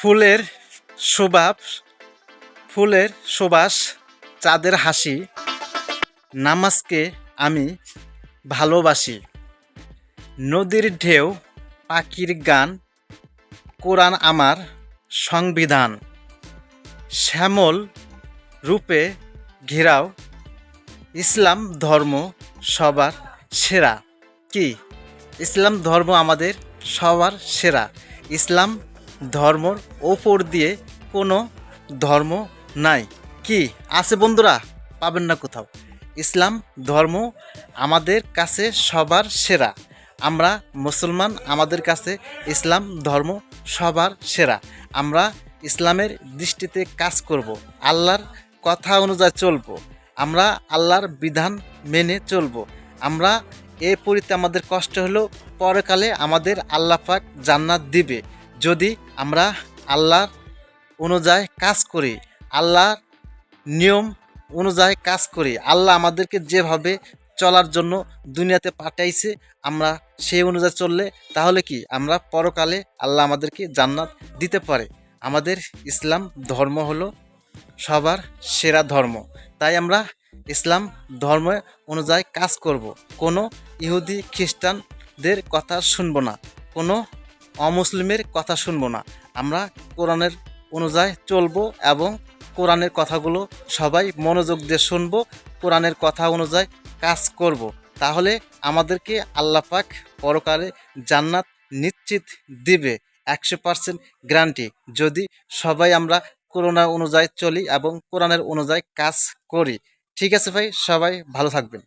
ফুলের শোভাব ফুলের সুবাস, চাঁদের হাসি, নামাজকে আমি ভালোবাসি। নদীর ঢেউ, পাখির গান, কোরআন আমার সংবিধান। শ্যামল রূপে ঘেরাও, ইসলাম ধর্ম সবার সেরা। কি? ইসলাম ধর্ম আমাদের সবার সেরা। ইসলাম ধর্মর ওপর দিয়ে কোনো ধর্ম নাই। কি? আছে বন্ধুরা? পাবেন না কোথাও। ইসলাম, ধর্ম আমাদের কাছে সবার সেরা। আমরা মুসলমান, আমাদের কাছে ইসলাম, ধর্ম সবার সেরা। আমরা ইসলামের দৃষ্টিতে কাজ করব, আল্লাহর কথা অনুযায়ী চলবো। আমরা আল্লাহর বিধান মেনে চলবো। আমরা এ পরিতে আমাদের কষ্ট হলেও পরকালে আমাদের আল্লাহ পাক জান্নাত দিবে। যদি আমরা আল্লাহর অনুযায়ী কাজ করি, আল্লাহর নিয়ম অনুযায়ী কাজ করি, আল্লাহ আমাদেরকে যেভাবে চলার জন্য দুনিয়াতে পাঠাইছে, আমরা সেই অনুযায়ী চললে তাহলে কি? আমরা পরকালে আল্লাহ আমাদেরকে জান্নাত দিতে পারে। আমাদের ইসলাম ধর্ম হলো সবার সেরা ধর্ম। তাই আমরা ইসলাম ধর্ম অনুযায়ী কাজ করব। কোনো ইহুদি খ্রিস্টানদের কথা শুনব না। কোনো অমুসলিমের কথা শুনব না। আমরা কোরআনের অনুযায়ী চলবো এবং কোরআনের কথাগুলো সবাই মনোযোগ দিয়ে শুনব, কোরআনের কথা অনুযায়ী কাজ করব। তাহলে আমাদেরকে আল্লাহ পাক পরকালে জান্নাত নিশ্চিত দিবে, একশো পার্সেন্ট গ্যারান্টি যদি সবাই আমরা করোনা অনুযায়ী চলি এবং কোরআনের অনুযায়ী কাজ করি। ঠিক আছে ভাই? সবাই ভালো থাকবেন।